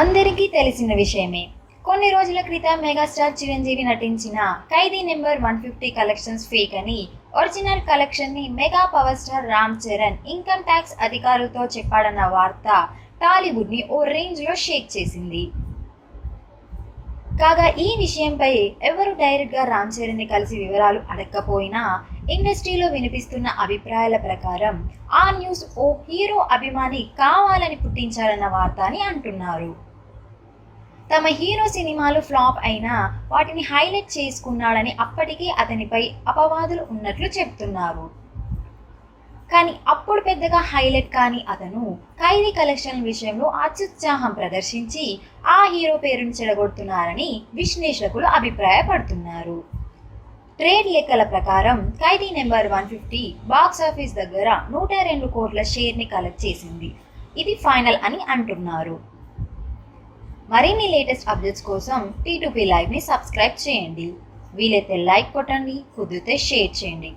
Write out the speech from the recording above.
అందరికీ తెలిసిన విషయమే. కొన్ని రోజుల క్రితం మెగాస్టార్ చిరంజీవి నటించిన Khaidi number one fifty collections fake అని original కలెక్షన్ని mega power star Ram Charan income tax అధికారులతో చెప్పాడన్న వార్త టాలీవుడ్ని ఓ రేంజ్లో షేక్ చేసింది. కాగా ఈ విషయంపై ఎవరు డైరెక్ట్గా రామ్ చరణ్ని కలిసి వివరాలు అడగకపోయినా ఇండస్ట్రీలో వినిపిస్తున్న అభిప్రాయాల ప్రకారం ఆ న్యూస్ ఓ హీరో అభిమాని కావాలని పుట్టించారన్న వార్త అని అంటున్నారు. తమ హీరో సినిమాలు ఫ్లాప్ అయినా వాటిని హైలైట్ చేసుకున్నాడని అప్పటికీ అతనిపై అపవాదులు ఉన్నట్లు చెప్తున్నారు కానీ అప్పుడు పెద్దగా హైలైట్ కాని అతను ఖైదీ కలెక్షన్ విషయంలో అత్యుత్సాహం ప్రదర్శించి ఆ హీరో పేరును చెడగొడుతున్నారని విశ్లేషకులు అభిప్రాయపడుతున్నారు. ట్రేడ్ లెక్కల ప్రకారం Khaidi number one fifty box office దగ్గర నూట రెండు కోట్ల షేర్ని కలెక్ట్ చేసింది. ఇది ఫైనల్ అని అంటున్నారు. మరిన్ని లేటెస్ట్ అప్డేట్స్ కోసం టీ టూపీ లైవ్ని సబ్స్క్రైబ్ చేయండి. వీలైతే లైక్ కొట్టండి కుదిరితే షేర్ చేయండి.